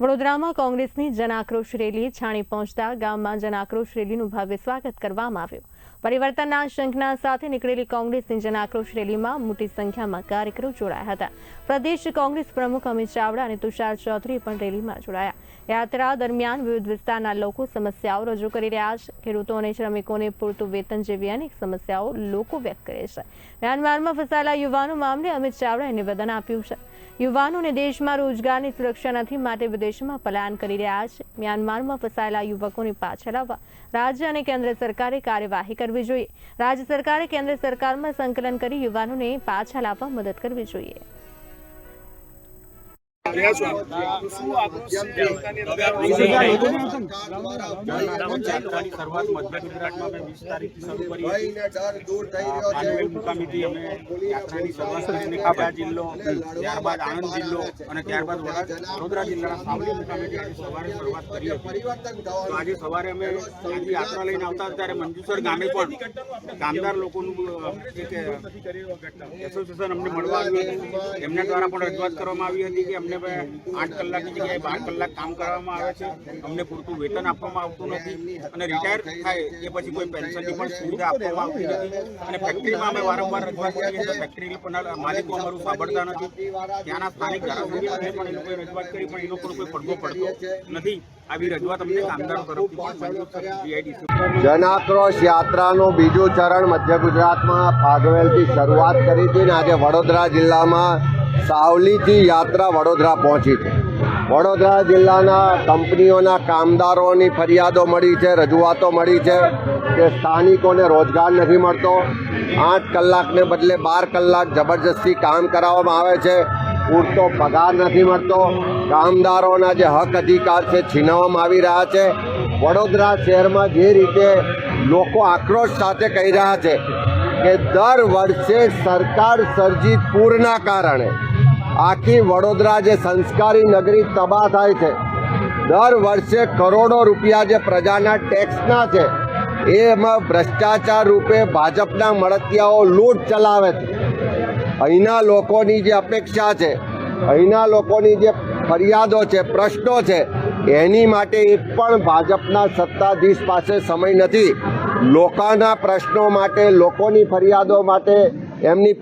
વડોદરામાં કોંગ્રેસની જનાક્રોશ રેલી છાણી પહોંચતા ગામમાં જનાક્રોશ રેલીનું ભવ્ય સ્વાગત કરવામાં આવ્યું. પરિવર્તનના શંખના સાથે નીકળેલી કોંગ્રેસની જનાક્રોશ રેલીમાં મોટી સંખ્યામાં કાર્યકરો જોડાયા હતા. પ્રદેશ કોંગ્રેસ પ્રમુખ અમિત ચાવડા અને તુષાર ચૌધરી પણ રેલીમાં જોડાયા. યાત્રા દરમિયાન વિવિધ વિસ્તારના લોકો સમસ્યાઓ રજૂ કરી રહ્યા છે. ખેડૂતો અને શ્રમિકોને પૂરતું વેતન જેવી અનેક સમસ્યાઓ લોકો વ્યક્ત કરે છે. મ્યાનમારમાં ફસાયેલા યુવાનો મામલે અમિત ચાવડાએ નિવેદન આપ્યું છે. યુવાનોને દેશમાં રોજગારની સુરક્ષા નથી માટે વિદેશમાં પલાયન કરી રહ્યા છે. મ્યાનમારમાં ફસાયેલા યુવકોને પાછા લાવવા રાજ્ય અને કેન્દ્ર સરકારે કાર્યવાહી કરવી જોઈએ. રાજ્ય સરકારે કેન્દ્ર સરકારમાં સંકલન કરી યુવાનોને પાછા લાવવા મદદ કરવી જોઈએ. યાત્રાની શરૂઆત મધ્ય ગુજરાતમાં અમે વીસ તારીખથી શરૂ કરી હતી. આ પાનવેલ મુકામેથી અમે યાત્રાની શરૂઆત કરીને કાપા જિલ્લો ત્યારબાદ આણંદ જિલ્લો અને ત્યારબાદ વડોદરા જિલ્લાના સાવલી મુકામેથી આજે સવારે શરૂઆત કરી હતી. તો આજે સવારે અમે યાત્રા લઈને આવતા ત્યારે મંજુસર ગામે પણ કામદાર લોકોનું એસોસિએશન અમને મળવા આવ્યું હતું. એમના દ્વારા પણ રજૂઆત કરવામાં આવી હતી કે અમને બે આઠ કલાકની જગ્યાએ બાર કલાક કામ કરવામાં આવે છે. અમને પૂરતું વેતન આપવામાં આવતું નથી અને રિટાયર થાય એ પછી કોઈ પેન્શનની પણ સુવિધા આપવામાં આવતી નથી. અને ફેક્ટરીમાં અમે વારંવાર રજૂઆત કરીએ છીએ ફેક્ટરી પણ માલિકો અમારું સાંભળતા નથી. ત્યાંના સ્થાનિક ધારાસભ્યોને પણ એ લોકોએ રજૂઆત કરી, પણ એ લોકોનો કોઈ પડઘો પડતો નથી. આવી રજૂઆત અમને કામદારો તરફથી પણ મંજૂર જીઆઈડીસી જન આક્રોશ યાત્રાનું બીજું ચરણ મધ્ય ગુજરાતમાં ફાગવેલથી શરૂઆત કરી હતી ને આજે વડોદરા જિલ્લામાં સાવલીથી યાત્રા વડોદરા પહોંચી છે. વડોદરા જિલ્લાના કંપનીઓના કામદારોની ફરિયાદો મળી છે, રજૂઆતો મળી છે કે સ્થાનિકોને રોજગાર નથી મળતો. આઠ કલાકને બદલે બાર કલાક જબરજસ્તી કામ કરાવવામાં આવે છે. પૂરતો પગાર નથી મળતો. કામદારોના જે હક અધિકાર છે છીનવવામાં આવી રહ્યા છે. વડોદરા શહેરમાં જે રીતે લોકો આક્રોશ સાથે કહી રહ્યા છે કે દર વર્ષે સરકાર સર્જિત પૂરના કારણે આખી વડોદરા જે સંસ્કારી નગરી તબાહ થાય છે, દર વર્ષે કરોડો રૂપિયા જે પ્રજાના ટેક્સના છે, એમાં ભ્રષ્ટાચાર રૂપે ભાજપના મળતિયાઓ લૂંટ ચલાવે છે. અહીંના લોકોની જે અપેક્ષા છે, અહીંના લોકોની જે ફરિયાદો છે, પ્રશ્નો છે, એની માટે એક પણ ભાજપના સત્તાધીશ પાસે સમય નથી. લોકોના પ્રશ્નો માટે લોકોની ફરિયાદો માટે એમની